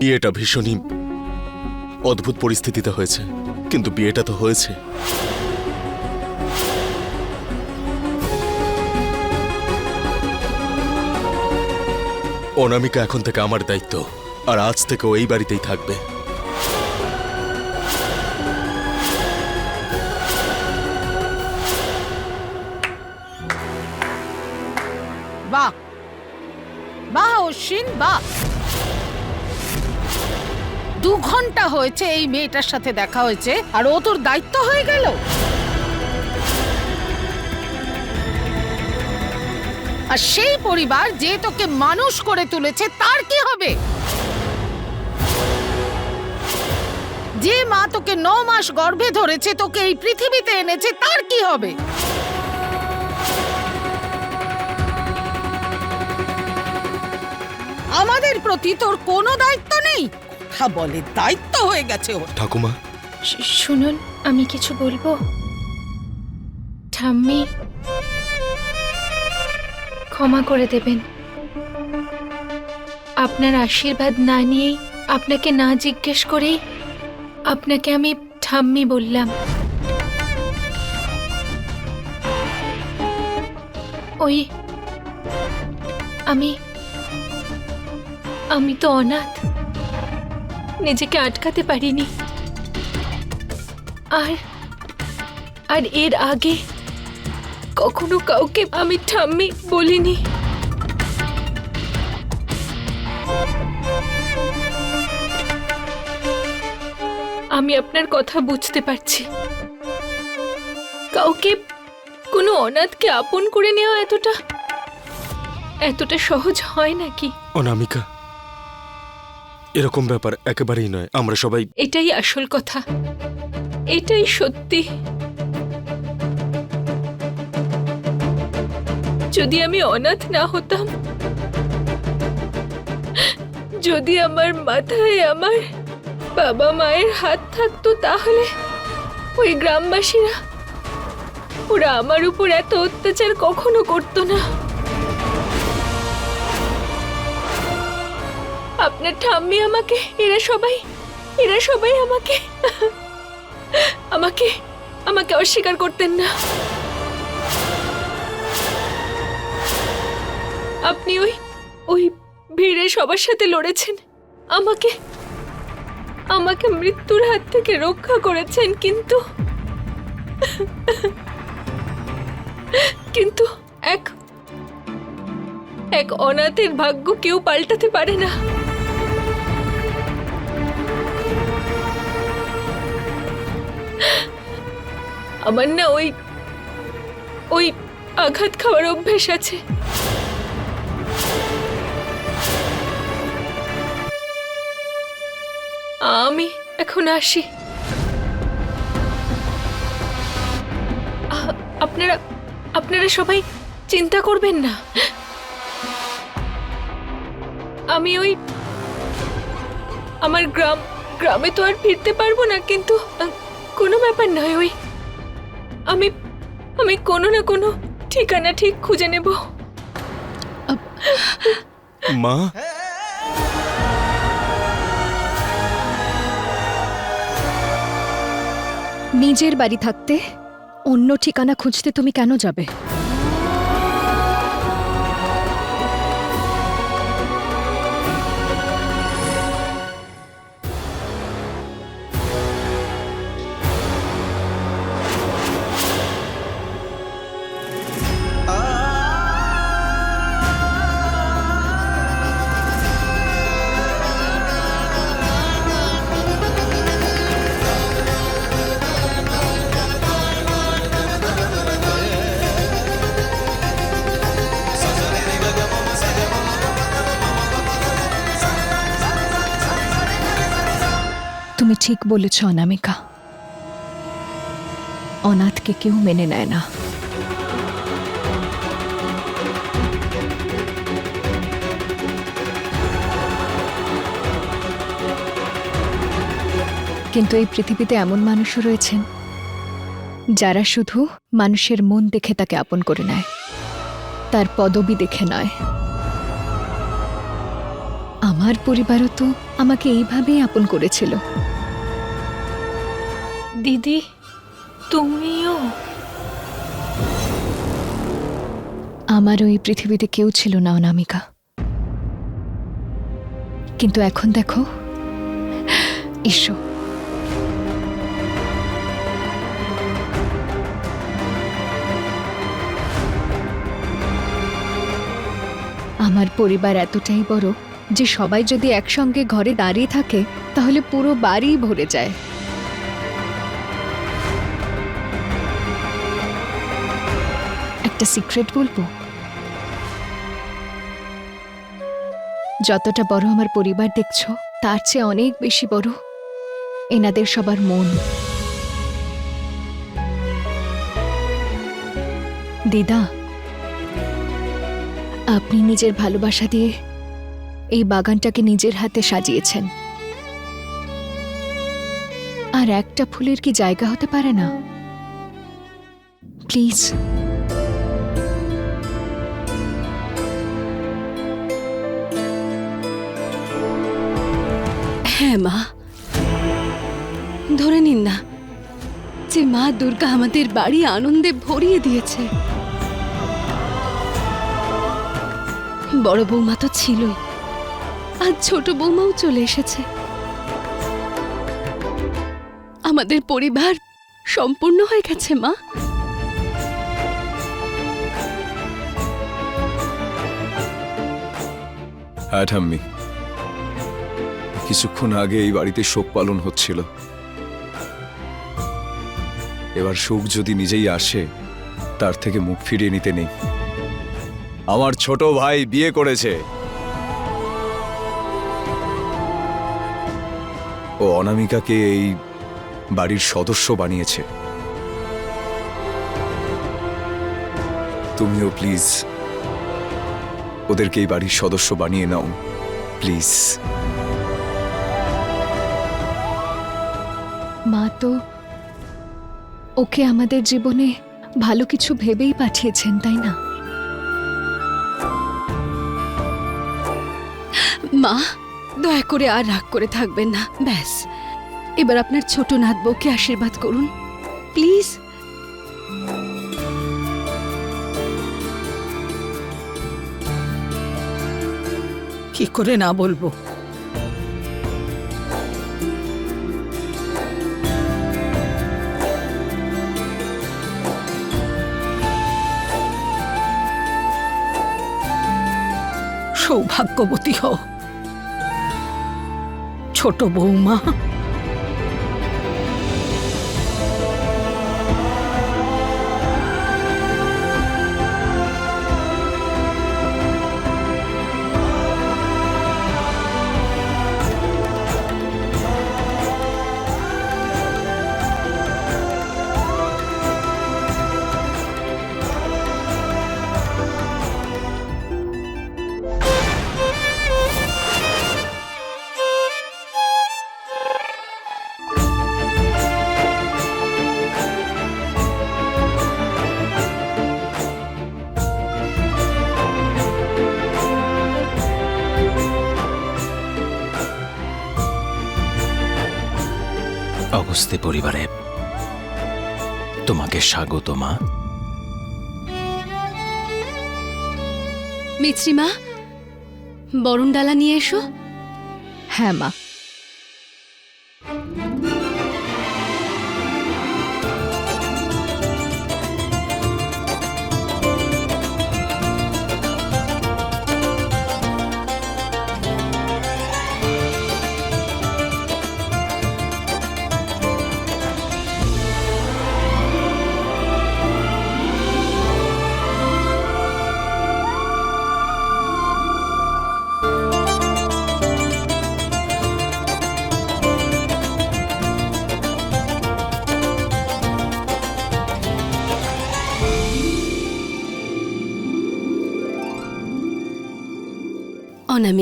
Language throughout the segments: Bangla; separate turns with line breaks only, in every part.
বিয়েটা ভীষণই অদ্ভুত পরিস্থিতিতে হয়েছে। কিন্তু বিয়েটা তো হয়েছে। অনামিকা এখন থেকে আমার দায়িত্ব, আর আজ থেকে এই বাড়িতেই থাকবে।
দু ঘণ্টা হয়েছে এই মেয়েটার সাথে দেখা হয়েছে, আর ও তোর দায়িত্ব হয়ে গেল? আর সেই পরিবার যে তোকে মানুষ করে তুলেছে, তার কি হবে? যে মা তোকে ন মাস গর্ভে ধরেছে, তোকে এই পৃথিবীতে এনেছে, তার কি হবে? আমাদের প্রতি তোর কোনো দায়িত্ব নেই। কথা বলে দায়িত্ব হয়ে গেছে ওর।
ঠাকুমা।
শুনুন আমি কিছু বলব? ঠাম্মি ক্ষমা করে দেবেন। আপনার আশীর্বাদ না নিয়েই আপনাকে না জিজ্ঞেস করেই আপনাকে আমি ঠাম্মি বললাম। ওই আমি আমি তো অনাথ। নিজেকে আটকাতে পারিনি। আর আর এর আগে কখনো কাউকে আমি ঠাম্মি বলিনি। আমি আপনার কথা বুঝতে পারছি। কাউকে কোনো অনাথকে আপন করে নেওয়া এতটা এতটা সহজ হয় নাকি?
অনামিকা এরকম ব্যাপার একেবারেই নয়, আমরা সবাই
এটাই আসল কথা। এটাই সত্যি। যদি আমি অনাথ না হতাম, যদি আমার মাথায় আমার বাবা মায়ের হাত থাকতো তাহলে ওই গ্রামবাসীরা ওরা আমার উপর এত অত্যাচার কখনো করতো না। আপনার ঠাম্মি আমাকে, এরা সবাই এরা সবাই আমাকে আমাকে আমাকে অস্বীকার করতেন না। আপনি ওই ওই ভিড়ে সবার সাথে লড়েছেন। আমাকে আমাকে মৃত্যুর হাত থেকে রক্ষা করেছেন, কিন্তু কিন্তু এক এক অনাথের ভাগ্য কেউ পাল্টাতে পারে না। আমার না ওই ওই আঘাত খাওয়ার অভ্যেস আছে। আমি এখন আসি। আপনারা আপনারা সবাই চিন্তা করবেন না। আমি ওই, আমার গ্রাম, গ্রামে তো আর ফিরতে পারব না, কিন্তু কোনো ব্যাপার নয় ওই আমি আমি কোনো না কোনো ঠিকানা ঠিক খুঁজে নেব।
মা?
নিজের বাড়ি থাকতে অন্য ঠিকানা খুঁজতে তুমি কেন যাবে? ঠিক বলেছ, অনামিকা। অনাথকে কেউ মেনে নেয় না। কিন্তু এই পৃথিবীতে এমন মানুষও রয়েছেন, যারা শুধু মানুষের মন দেখে তাকে আপন করে নেয়, তার পদবি দেখে নয়। আমার আমার পরিবারও তো আমাকে এইভাবেই আপন করেছিল।
দিদি, তুমিও?
আমার ওই পৃথিবীতে কেউ ছিল না, অনামিকা। কিন্তু এখন দেখো, ঈশ্বর। আমার পরিবার এতটাই বড় যে সবাই যদি একসঙ্গে ঘরে দাঁড়িয়ে থাকে, তাহলে পুরো বাড়ি ভরে যায়। একটা সিক্রেট বলব? যতটা বড় আমার পরিবার দেখছ, তার চেয়ে অনেক বেশি বড় এনাদের সবার মন। দিদা, আপনি নিজের ভালোবাসা দিয়ে এই বাগানটাকে নিজের হাতে সাজিয়েছেন। আর একটা ফুলের কি জায়গা হতে পারে না? প্লিজ।
হ্যাঁ মা। ধরে নিন না যে মা দুর্গা আমাদের বাড়ি আনন্দে ভরিয়ে দিয়েছে। বড় বৌমা তো ছিলই, আর ছোট বৌমাও চলে এসেছে। আমাদের পরিবার সম্পূর্ণ হয়ে গেছে, মা।
হ্যাঁ কিছুক্ষণ আগে এই বাড়িতে শোক পালন হচ্ছিল। এবার শোক যদি নিজেই আসে, তার থেকে মুখ ফিরিয়ে নিতে নেই। আমার ছোট ভাই বিয়ে করেছে। ও অনামিকাকে এই বাড়ির সদস্য বানিয়েছে। তুমিও প্লিজ ওদেরকে এই বাড়ির সদস্য বানিয়ে নাও, প্লিজ।
মা তো ওকে আমাদের জীবনে ভালো কিছু ভেবেই পাঠিয়েছেন, তাই না?
মা, দয়া করে আর রাগ করে থাকবেন না, ব্যাস। এবার আপনার ছোট নাত বউকে আশীর্বাদ করুন, প্লিজ।
কি করে না বলব? সৌভাগ্যবতী হও। ছোট বৌমা
অগস্তে পরিবারে। তোমাকে স্বাগত মা।
মিছরিমা বরুণ ডালা নিয়ে এসো।
হ্যাঁ মা।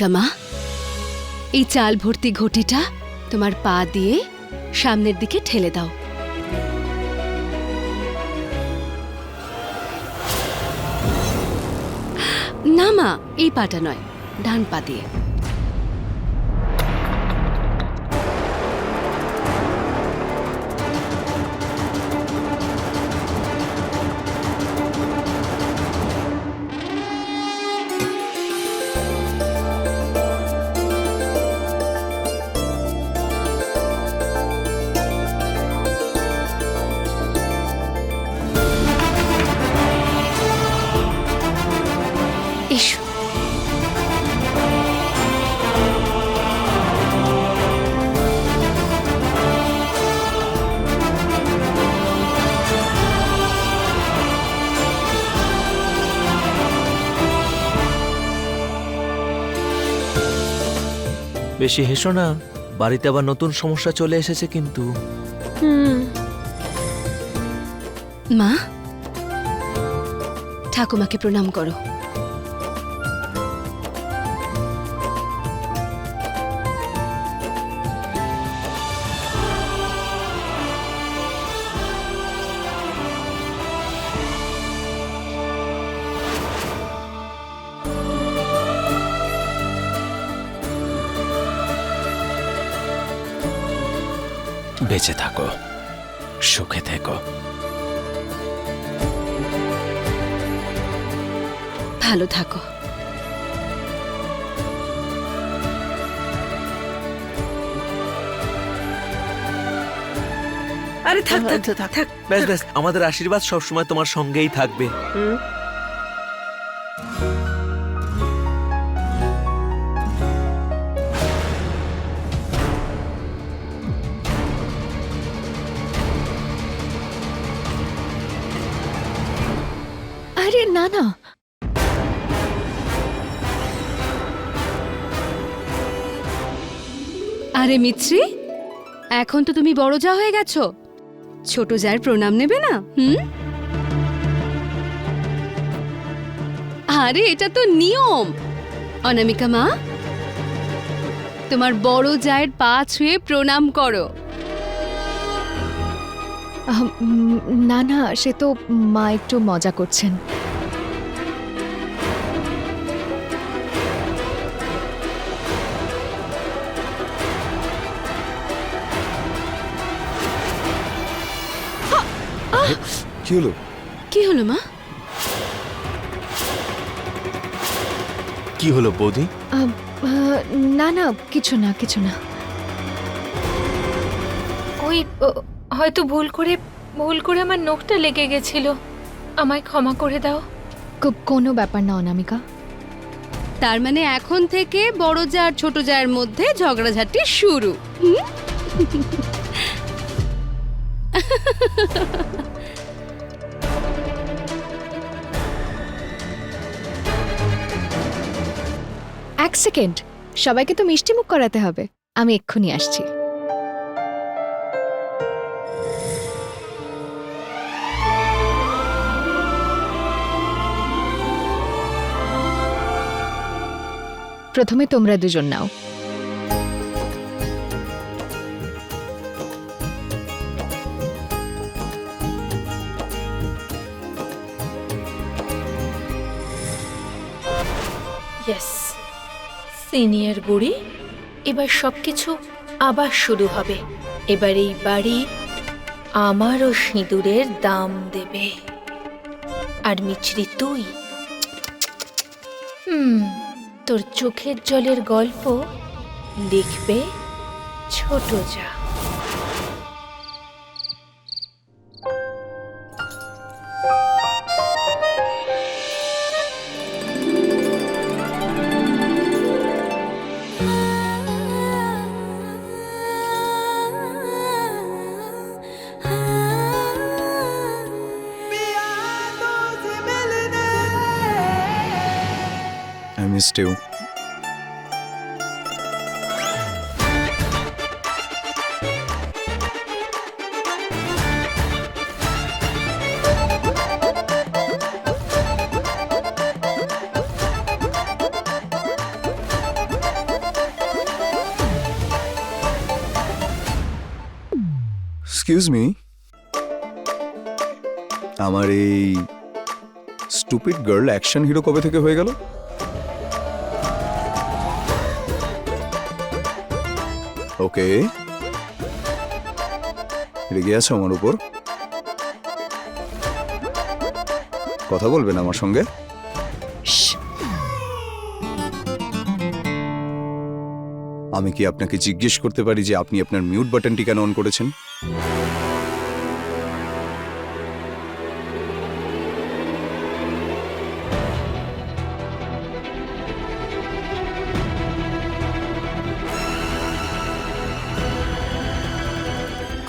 অনামিকা মা এই চাল ভর্তি ঘটিটা তোমার পা দিয়ে সামনের দিকে ঠেলে দাও। না মা, এই পাটা নয়, ডান পা দিয়ে।
বেশি হেসো না বাড়িতে আবার নতুন সমস্যা চলে এসেছে কিন্তু।
মা? ঠাকুমাকে প্রণাম করো।
বেঁচে থাকো সুখে থেকো।
ভালো থাকো।
আরে থাক থাক থাক।
ব্যাস ব্যাস। আমাদের আশীর্বাদ সবসময় তোমার সঙ্গেই থাকবে।
আরে
মিত্রি, এখন তো তুমি বড় যা হয়ে গেছো। ছোট জায়ের প্রণাম নেবে না, হুম? আরে, এটা তো নিয়ম। অনামিকা মা, তোমার বড় জায়ের পা ছুঁয়ে প্রণাম করো।
না না, সে তো মা একটু মজা করছেন।
কি হলো?
কি হলো মা?
কি হলো বৌদি?
না না কিছু না কিছু না।
ওই হয়তো ভুল করে ভুল করে আমার নখটা লেগে গেছিল। আমায় ক্ষমা করে দাও।
কোনো ব্যাপার না অনামিকা।
তার মানে এখন থেকে বড় আর ছোট জায়ের মধ্যে ঝগড়াঝাটি শুরু। হুম?
এক সেকেন্ড। সবাইকে তো মিষ্টি মুখ করাতে হবে। আমি এক্ষুনি আসছি। প্রথমে তোমরা দুজন নাও।
সিনিয়র বুড়ি এবার সব কিছু আবার শুরু হবে। এবার এই বাড়ি আমারও সিঁদুরের দাম দেবে। আর মিছরি তুই, হুম, তোর চোখের জলের গল্প লিখবে ছোট যা।
মিসড ইউ এক্সকিউজ মি আমার এই স্টুপিড গার্ল অ্যাকশন হিরো কবে থেকে হয়ে গেল? ওকে। রেগে আছো আমার উপর? কথা বলবেন আমার সঙ্গে? আমি কি আপনাকে জিজ্ঞেস করতে পারি যে আপনি আপনার মিউট বাটনটি কেন অন করেছেন?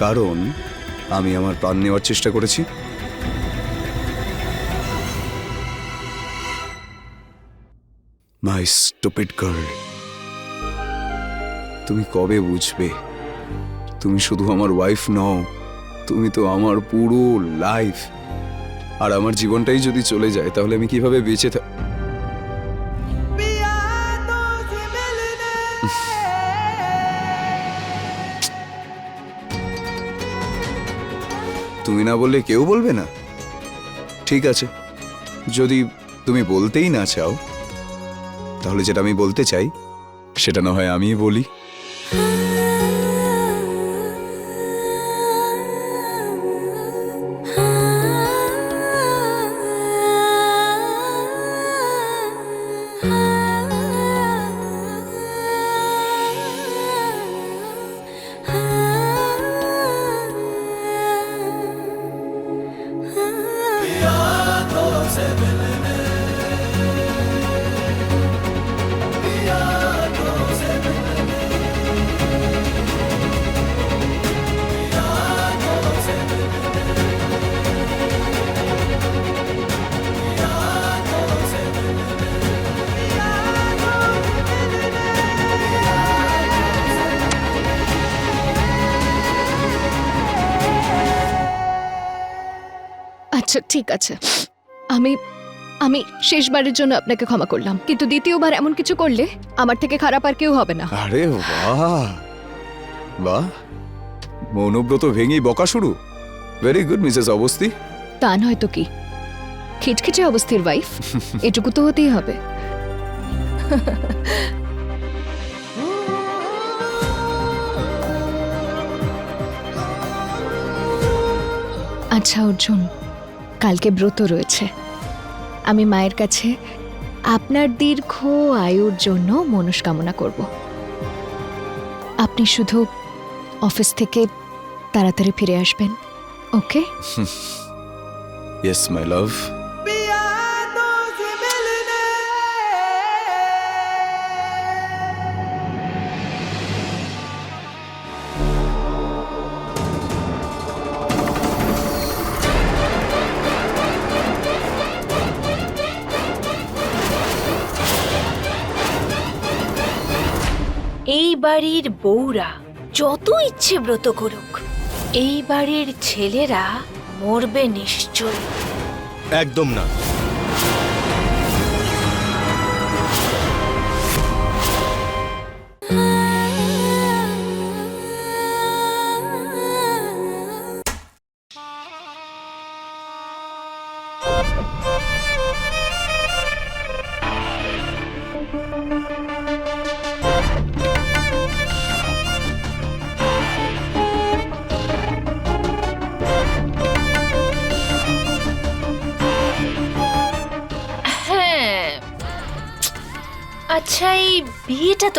কারণ আমি আমার প্রাণ নেওয়ার চেষ্টা করেছি। মাই স্টুপিড গার্ল তুমি কবে বুঝবে? তুমি শুধু আমার ওয়াইফ নও, তুমি তো আমার পুরো লাইফ আর আমার জীবনটাই যদি চলে যায়, তাহলে আমি কীভাবে বেঁচে থাক তুমি না বললে কেউ বলবে না? ঠিক আছে, যদি তুমি বলতেই না চাও, তাহলে যেটা আমি বলতে চাই, সেটা না হয় আমি বলি।
আচ্ছা ঠিক আছে। আমি আমি শেষবারের জন্য আপনাকে ক্ষমা করলাম। কিন্তু দ্বিতীয়বার এমন কিছু করলে আমার থেকে খারাপ আর কেউ হবে না।
আরে বাহ! বাহ! মনোব্রত ভেঙেই বকা শুরু। Very good Mrs Awasthi.
তা নয় তো কি? খিটখিটে অবস্থির ওয়াইফ এটুকু তো হতেই হবে। আচ্ছা অর্জুন। কালকে ব্রত রয়েছে। আমি মায়ের কাছে আপনার দীর্ঘ আয়ুর জন্য মনস্কামনা করব। আপনি শুধু অফিস থেকে তাড়াতাড়ি ফিরে আসবেন, ওকে?
ইয়েস মাই লাভ
বাড়ির বউরা যত ইচ্ছে ব্রত করুক এই বাড়ির ছেলেরা মরবে নিশ্চয়
একদম না।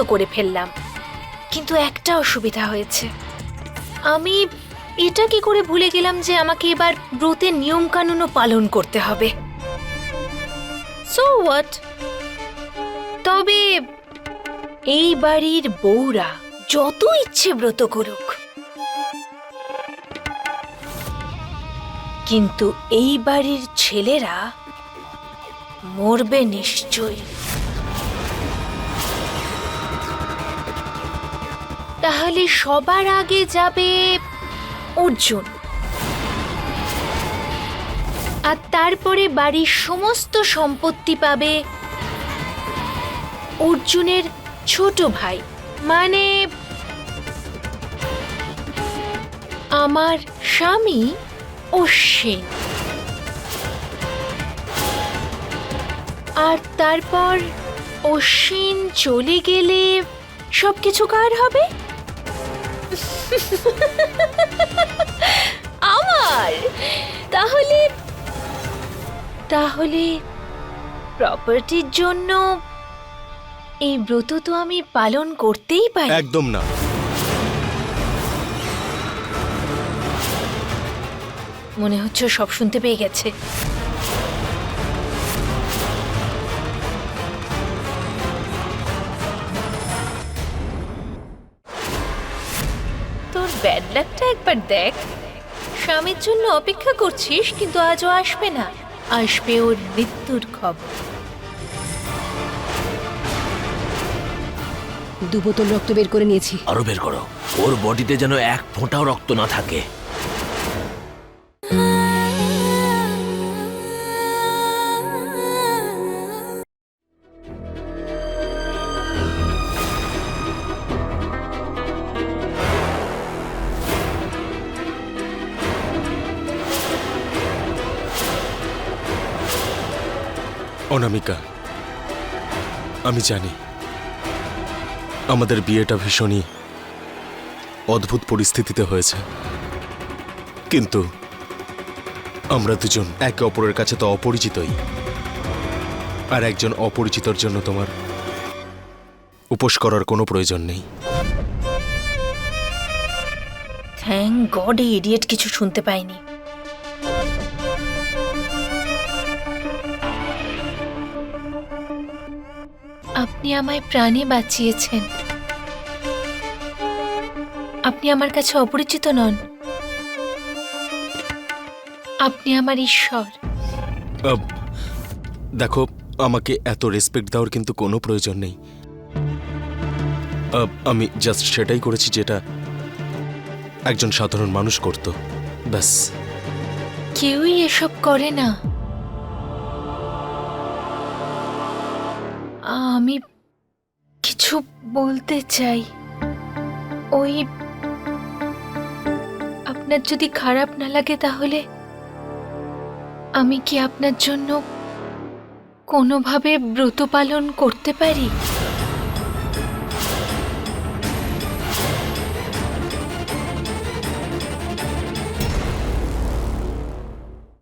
করে ফেললাম। কিন্তু একটা অসুবিধা হয়েছে। আমি এটা কি করে ভুলে গেলাম যে আমাকে এবার ব্রতের নিয়ম কানুনও পালন করতে হবে? সো হোয়াট তবে এই বাড়ির বউরা যত ইচ্ছে ব্রত করুক। কিন্তু এই বাড়ির ছেলেরা মরবে নিশ্চয়ই। তাহলে সবার আগে যাবে অর্জুন। আর তারপরে বাড়ির সমস্ত সম্পত্তি পাবে অর্জুনের ছোট ভাই মানে আমার স্বামী অশ্বিন। আর তারপর অশ্বিন চলে গেলে সবকিছু কার হবে? আমার? তাহলে তাহলে প্রপার্টির জন্য এই ব্রত তো আমি পালন করতেই পারি।
একদম না।
মনে হচ্ছে সব শুনতে পেয়ে গেছে। ব্যাড লাকটা একবার দেখ স্বামীর জন্য অপেক্ষা করছিস কিন্তু আজও আসবে না। আসবে ওর মৃত্যুর খবর।
দু বোতল রক্ত বের করে নিয়েছি।
আরও বের করো। ওর বডিতে যেন এক ফোঁটাও রক্ত না থাকে।
অনামিকা, আমি জানি আমাদের বিয়েটা ভীষণই অদ্ভুত পরিস্থিতিতে হয়েছে। কিন্তু আমরা দুজন একে অপরের কাছে তো অপরিচিতই। আর একজন অপরিচিতর জন্য তোমার উপোস করার কোনো প্রয়োজন নেই।
থ্যাংক গড এই ইডিয়েট কিছু শুনতে পাইনি। আপনি আমায় প্রাণে বাঁচিয়েছেন। আপনি আমার কাছে অপরিচিত নন। আপনি আমার ঈশ্বর।
দেখো আমাকে এত রেসপেক্ট দেওয়ার কিন্তু কোনো প্রয়োজন নেই। আমি জাস্ট সেটাই করেছি যেটা একজন সাধারণ মানুষ করত। ব্যাস।
কেউই এসব করে না। আমি কিছু বলতে চাই। ওই আপনার যদি খারাপ না লাগে তাহলে আমি কি আপনার জন্য কোনোভাবে ব্রত পালন করতে পারি?